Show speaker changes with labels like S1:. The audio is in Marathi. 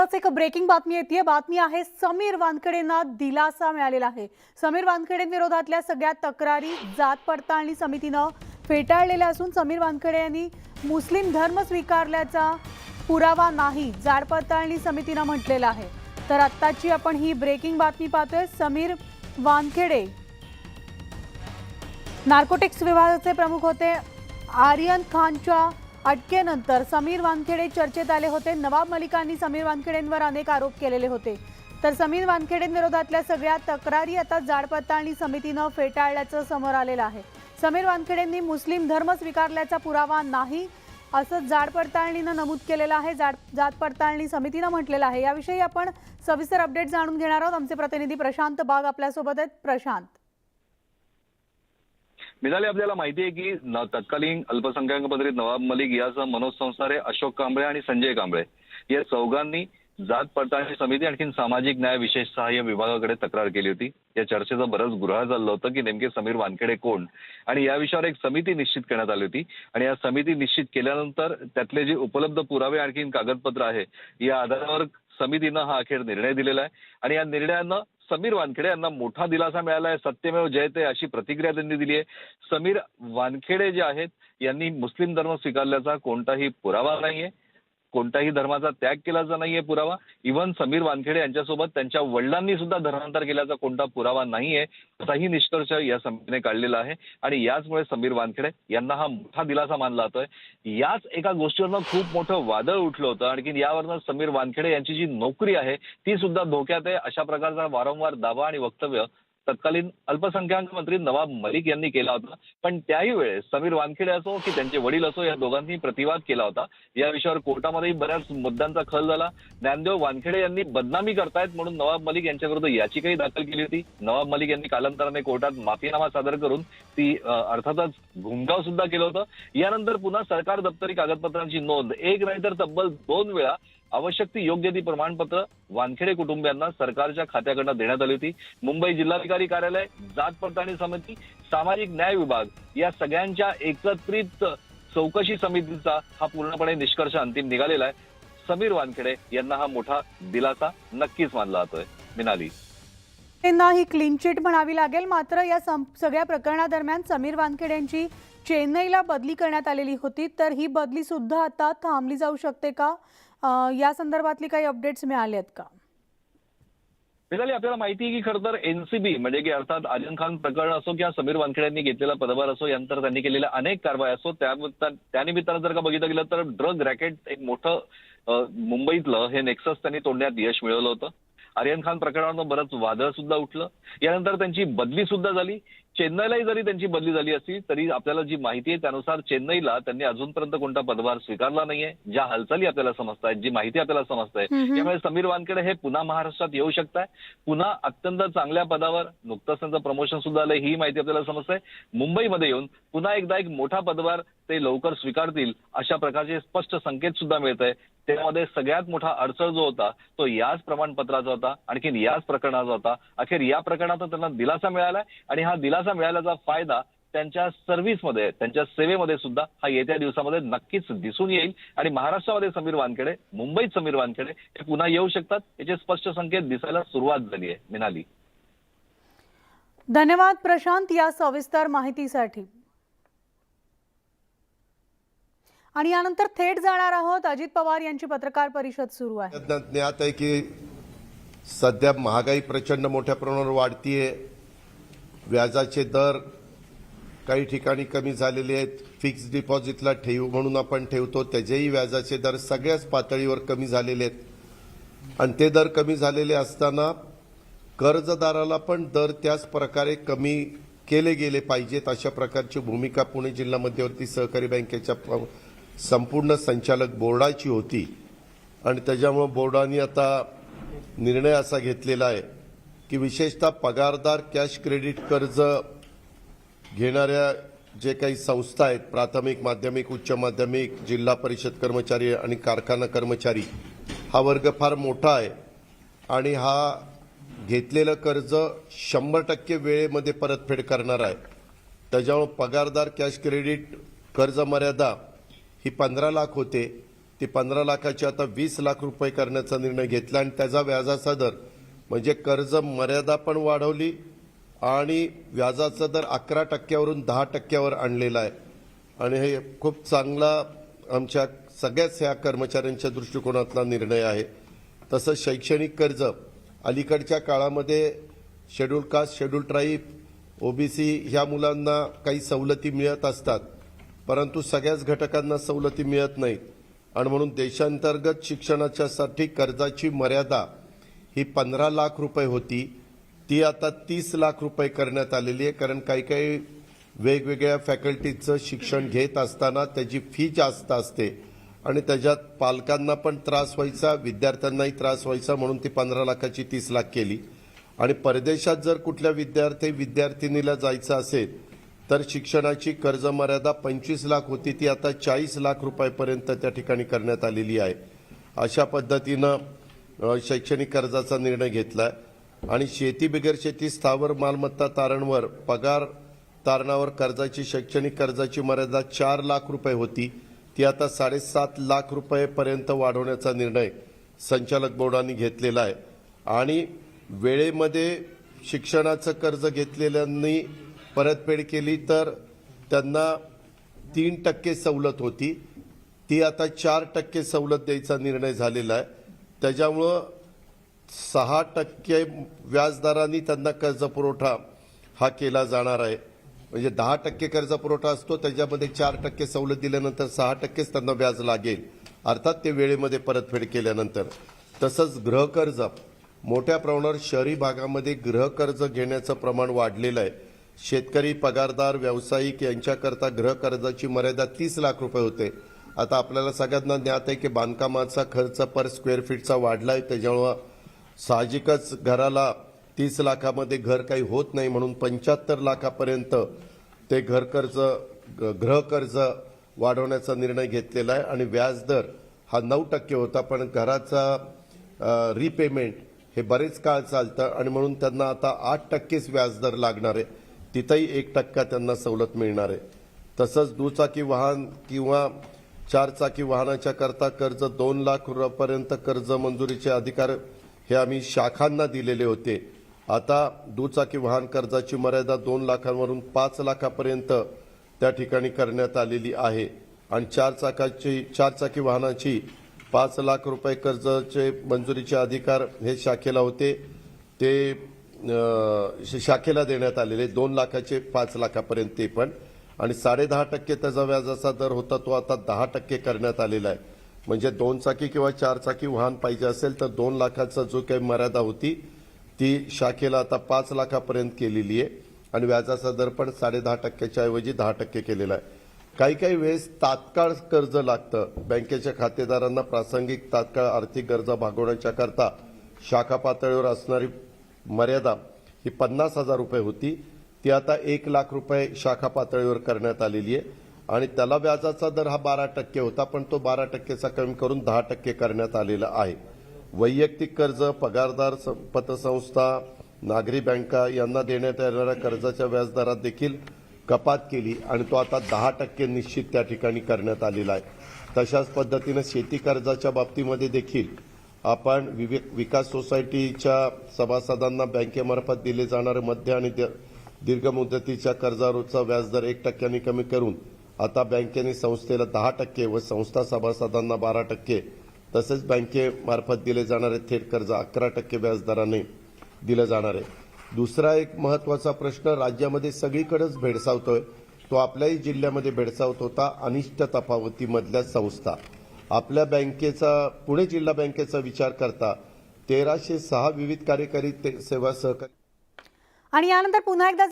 S1: आताच एक ब्रेकिंग बातमी येते बातमी आहे समीर वानखेडेंना दिलासा मिळालेला आहे. समीर वानखेडेंविरोधातल्या सगळ्या तक्रारी जात पडताळणी समितीनं फेटाळलेल्या असून समीर वानखेडे यांनी मुस्लिम धर्म स्वीकारल्याचा पुरावा नाही जाड पडताळणी समितीनं म्हटलेलं आहे. तर आत्ताची आपण ही ब्रेकिंग बातमी पाहतोय. समीर वानखेडे नार्कोटिक्स विभागाचे प्रमुख होते. आर्यन खानच्या अटकेनंतर समीर वानखेडे चर्चेत आले होते. नवाब मलिकांनी समीर वानखेडेंवर अनेक आरोप केलेले होते. तर समीर वानखेडेंविरोधातल्या सगळ्या तक्रारी आता जाड पडताळणी समितीनं फेटाळल्याचं समोर आलेलं आहे. समीर वानखेडेंनी मुस्लिम धर्म स्वीकारल्याचा पुरावा नाही असं जाड पडताळणीनं नमूद केलेलं आहे. जाड जात पडताळणी समितीनं म्हटलेलं आहे. याविषयी आपण सविस्तर अपडेट जाणून घेणार आहोत. आमचे प्रतिनिधी प्रशांत बाग आपल्यासोबत आहेत. प्रशांत.
S2: मिळाली आपल्याला माहिती आहे की तत्कालीन अल्पसंख्याक मंत्री नवाब मलिक यासह मनोज संसारे अशोक कांबळे आणि संजय कांबळे या चौघांनी जात पडताळणी समिती आणखी सामाजिक न्याय विशेष सहाय्य विभागाकडे तक्रार केली होती. या चर्चेचं बरंच गृह झालं होतं की नेमके समीर वानखेडे कोण? आणि या विषयावर एक समिती निश्चित करण्यात आली होती. आणि या समिती निश्चित केल्यानंतर त्यातले जे उपलब्ध पुरावे आणखी कागदपत्र आहे या आधारावर समितीनं हा अखेर निर्णय दिलेला आहे. आणि या निर्णयानं समीर वानखेडे यांना मोठा दिलासा मिळाला आहे सत्यमेव जयते अशी प्रतिक्रिया त्यांनी दिली आहे. समीर वानखेडे जे आहेत यांनी मुस्लिम धर्म स्वीकारल्याचा कोणताही पुरावा नाहीये. कोणत्याही धर्माचा त्याग केल्याचा नाहीये पुरावा. इव्हन समीर वानखेडे यांच्यासोबत त्यांच्या वडिलांनी सुद्धा धर्मांतर केल्याचा कोणता पुरावा नाहीये असाही निष्कर्ष या समितीने काढलेला आहे. आणि याचमुळे समीर वानखेडे यांना हा मोठा दिलासा मानला जातोय. याच एका गोष्टीवरनं खूप मोठं वादळ उठलं होतं. आणखी यावरनं समीर वानखेडे यांची जी नोकरी आहे ती सुद्धा धोक्यात आहे. अशा प्रकारचा वारंवार दावा आणि वक्तव्य तत्कालीन अल्पसंख्याक मंत्री नवाब मलिक यांनी केला होता. पण त्याही वेळेस समीर वानखेडे असो की त्यांचे वडील असो या दोघांनी प्रतिवाद केला होता. या विषयावर कोर्टामध्येही बऱ्याच मुद्द्यांचा खल झाला. ज्ञानदेव वानखेडे यांनी बदनामी करतायत म्हणून नवाब मलिक यांच्याविरुद्ध याचिकाही दाखल केली होती. नवाब मलिक यांनी कालांतराने कोर्टात माफीनामा सादर करून ती अर्थातच घुमगाव सुद्धा केलं होतं. यानंतर पुन्हा सरकार दप्तरी कागदपत्रांची नोंद. एक नाही तर तब्बल दोन वेळा आवश्यक ती योग्य ती प्रमाणपत्र वानखेडे कुटुंबियांना सरकारच्या खात्याकडनं देण्यात आली होती. मुंबई जिल्हाधिकारी कार्यालय जात पडताळणी समिती सामाजिक न्याय विभाग या सगळ्यांच्या एकत्रित चौकशी समितीचा हा पूर्णपणे निष्कर्ष अंतिम निघालेला आहे. समीर वानखेडे यांना हा मोठा दिलासा नक्कीच मानला जातोय. मिनाली.
S1: त्यांना ही क्लीन चिट म्हणावी लागेल. मात्र या सगळ्या प्रकरणादरम्यान समीर वानखेडे यांची चेन्नईला बदली करण्यात आलेली होती. तर ही बदली सुद्धा आता थांबली जाऊ शकते का? या संदर्भातली काही अपडेट्स मिळाले आहेत का?
S2: मिळाली आपल्याला माहिती आहे की खरं तर एनसीबी म्हणजे की अर्थात आजम खान प्रकरण असो किंवा समीर वानखेडे यांनी घेतलेला पदभार असो यानंतर त्यांनी केलेल्या अनेक कारवाई असो त्या- त्यानिमित्तानं जर का बघितलं गेलं तर ड्रग रॅकेट एक मोठं मुंबईतलं हे नेक्सस त्यांनी तोडण्यात यश मिळवलं होतं. आर्यन खान प्रकरणावर बरंच वादळ सुद्धा उठलं. यानंतर त्यांची बदली सुद्धा झाली. चेन्नईलाही जरी त्यांची बदली झाली असली तरी आपल्याला जी माहिती आहे त्यानुसार चेन्नईला त्यांनी अजूनपर्यंत कोणता पदभार स्वीकारला नाहीये. ज्या हालचाली आपल्याला समजत आहेत जी माहिती आपल्याला समजत. आहे त्यामुळे समीर वानखेडे हे पुन्हा महाराष्ट्रात येऊ शकताय. पुन्हा अत्यंत चांगल्या पदावर नुकतंच त्यांचं प्रमोशन सुद्धा आलंय ही माहिती आपल्याला समजते मुंबईमध्ये येऊन पुन्हा एकदा एक मोठा पदभार ते लवकर स्वीकारतील अशा प्रकारचे स्पष्ट संकेत सुद्धा मिळत आहे त्यामध्ये सगळ्यात मोठा अडचण जो होता तो याच प्रमाणपत्राचा होता आणखीन याच प्रकरणाचा होता. अखेर या प्रकरणात त्यांना दिलासा मिळाला आणि हा दिलासा मिळाल्याचा फायदा त्यांच्या सर्व्हिसमध्ये त्यांच्या सेवेमध्ये सुद्धा हा येत्या दिवसामध्ये नक्कीच दिसून येईल. आणि महाराष्ट्रामध्ये समीर वानखेडे मुंबईत समीर वानखेडे हे पुन्हा येऊ शकतात याचे स्पष्ट संकेत दिसायला सुरुवात झाली आहे. मिनाली.
S1: धन्यवाद प्रशांत या सविस्तर माहितीसाठी. आणि यानंतर थेट जाणार आहोत. अजित पवार यांची पत्रकार परिषद सुरू आहे.
S3: ज्ञात आहे की सध्या महागाई प्रचंड मोठ्या प्रमाणावर वाढतीये. व्याजाचे दर काही ठिकाणी कमी झालेले आहेत. फिक्स डिपॉझिटला ठेव म्हणून आपण ठेवतो. त्याचेही व्याजाचे दर सगळ्याच पातळीवर कमी झालेले आहेत. आणि ते दर कमी झालेले असताना कर्जदाराला पण दर त्याच प्रकारे कमी केले गेले पाहिजेत अशा प्रकारची भूमिका पुणे जिल्हा मध्यवर्ती सहकारी बँकेच्या संपूर्ण संचालक बोर्डाची होती. आणि त्याच्यामुळं बोर्डाने आता निर्णय असा घेतलेला आहे की विशेषतः पगारदार कॅश क्रेडिट कर्ज घेणाऱ्या जे काही संस्था आहेत प्राथमिक माध्यमिक उच्च माध्यमिक जिल्हा परिषद कर्मचारी आणि कारखाना कर्मचारी हा वर्ग फार मोठा आहे. आणि हा घेतलेलं कर्ज शंभर टक्के वेळेमध्ये परतफेड करणार आहे. त्याच्यामुळे पगारदार कॅश क्रेडिट कर्ज मर्यादा ही पंधरा लाख होते. ती पंधरा लाखाची आता वीस लाख रुपये करण्याचा निर्णय घेतला आणि त्याचा व्याजाचा दर म्हणजे कर्ज मर्यादा पण वाढवली आणि व्याजाचा दर अकरा टक्क्यावरून दहा टक्क्यावर आणलेला आहे. आणि हे खूप चांगला आमच्या सगळ्याच ह्या कर्मचाऱ्यांच्या दृष्टिकोनातला निर्णय आहे. तसंच शैक्षणिक कर्ज अलीकडच्या काळामध्ये schedule caste schedule tribe OBC ह्या मुलांना काही सवलती मिळत असतात. परंतु सगळ्याच घटकांना सवलती मिळत नाहीत. आणि म्हणून देशांतर्गत शिक्षणाच्यासाठी कर्जाची मर्यादा ही पंधरा लाख रुपये होती. ती आता तीस लाख रुपये करण्यात आलेली आहे. कारण काही काही वेगवेगळ्या फॅकल्टीचं शिक्षण घेत असताना त्याची फी जास्त असते. आणि त्याच्यात पालकांना पण त्रास व्हायचा विद्यार्थ्यांनाही त्रास व्हायचा म्हणून ती पंधरा लाखाची तीस लाख केली. आणि परदेशात जर कुठल्या विद्यार्थी विद्यार्थिनीला जायचं असेल तर शिक्षणाची कर्ज मर्यादा पंचवीस लाख होती ती आता चाळीस लाख रुपयापर्यंत त्या ठिकाणी करण्यात आलेली आहे. अशा पद्धतीनं शैक्षणिक कर्जाचा निर्णय घेतलाय. आणि शेती बिगर शेती स्थावर मालमत्ता तारणवर पगार तारणावर कर्जाची शैक्षणिक कर्जाची मर्यादा चार लाख रुपये होती. ती आता साडेसात लाख रुपयेपर्यंत वाढवण्याचा निर्णय संचालक बोर्डाने घेतलेला आहे. आणि वेळेमध्ये शिक्षणाचं कर्ज घेतलेल्यांनी परतफेड केली तर त्यांना तीन टक्के सवलत होती. ती आता चार टक्के सवलत द्यायचा निर्णय झालेला आहे. त्याच्यामुळं सहा टक्के व्याजदरांनी त्यांना कर्ज पुरवठा हा केला जाणार आहे. म्हणजे दहा टक्के कर्ज पुरवठा असतो त्याच्यामध्ये चार टक्के सवलत दिल्यानंतर सहा टक्केच त्यांना व्याज लागेल. अर्थात ते वेळेमध्ये परतफेड केल्यानंतर. तसंच गृहकर्ज. मोठ्या प्रमाणावर शहरी भागामध्ये गृहकर्ज घेण्याचं प्रमाण वाढलेलं आहे. शेतकरी पगारदार व्यावसायिक यांच्याकरता गृहकर्जाची मर्यादा तीस लाख रुपये होते. आता आपल्याला सगळ्यांना ज्ञात आहे की बांधकामाचा खर्च पर स्क्वेअर फीटचा वाढला आहे त्याच्यामुळं साहजिकच घराला तीस लाखामध्ये घर काही होत नाही म्हणून पंच्याहत्तर लाखापर्यंत ते घरकर्ज गृह गृहकर्ज वाढवण्याचा निर्णय घेतलेला आहे आणि व्याजदर हा नऊ टक्के होता पण घराचा रिपेमेंट हे बरेच काळ चालतं आणि म्हणून त्यांना आता आठ टक्केच व्याजदर लागणार आहे. तिथंही एक टक्का त्यांना सवलत मिळणार आहे. तसंच दुचाकी वाहन किंवा चारचाकी वाहनाच्या करता कर्ज दोन लाख रुपयापर्यंत कर्ज मंजुरीचे अधिकार हे आम्ही शाखांना दिलेले होते. आता दुचाकी वाहन कर्जाची मर्यादा दोन लाखांवरून पाच लाखापर्यंत त्या ठिकाणी करण्यात आलेली आहे. आणि चार चाकाची चार चाकी वाहनाची पाच लाख रुपये कर्जाचे मंजुरीचे अधिकार हे शाखेला होते. ते शाखेला देण्यात आलेले दोन लाखाचे पाच लाखापर्यंत ते पण. आणि साडे दहा टक्के त्याचा व्याजाचा दर होता तो आता दहा टक्के करण्यात आलेला आहे. म्हणजे दोन चाकी किंवा चार चाकी वाहन पाहिजे असेल तर दोन लाखाचा जो काही मर्यादा होती ती शाखेला आता पाच लाखापर्यंत केलेली आहे. आणि व्याजाचा दर पण साडे दहा टक्क्याच्या ऐवजी दहा टक्के केलेला आहे. काही काही वेळेस तात्काळ कर्ज लागतं. बँकेच्या खातेदारांना प्रासंगिक तात्काळ आर्थिक गरजा भागवण्याच्या करता शाखा पातळीवर असणारी मर्यादा ही पन्नास हजार रुपये होती. ती आता एक लाख रुपये शाखा पातळीवर करण्यात आलेली आहे. आणि त्याला व्याजाचा दर हा बारा टक्के होता पण तो बारा टक्केचा कमी करून दहा टक्के करण्यात आलेला आहे. वैयक्तिक कर्ज पगारदार पतसंस्था नागरी बँका यांना देण्यात येणाऱ्या कर्जाच्या व्याजदरात देखील कपात केली आणि तो आता दहा टक्के निश्चित त्या ठिकाणी करण्यात आलेला आहे. तशाच पद्धतीनं शेती कर्जाच्या बाबतीमध्ये देखील आपण विवेक विकास सोसायटीच्या सभासदांना बँकेमार्फत दिले जाणारे मध्य आणि द- दीर्घ मुदतीच्या कर्जावरचा व्याजदर एक टक्क्यांनी कमी करून आता बँकेने संस्थेला दहा टक्के व संस्था सभासदांना बारा टक्के तसेच बँकेमार्फत दिले जाणारे थेट कर्ज अकरा टक्के व्याजदराने दिलं जाणार आहे. दुसरा एक महत्त्वाचा प्रश्न राज्यामध्ये सगळीकडेच भेडसावतोय. तो आपल्याही जिल्ह्यामध्ये भेडसावत होता अनिष्ट तफावतीमधल्या संस्था. आपल्या बँकेचा पुणे जिल्हा बँकेचा विचार करता तेराशे सहा विविध कार्यकारी ते- सेवा सहकारी
S1: आणि यानंतर पुन्हा एकदा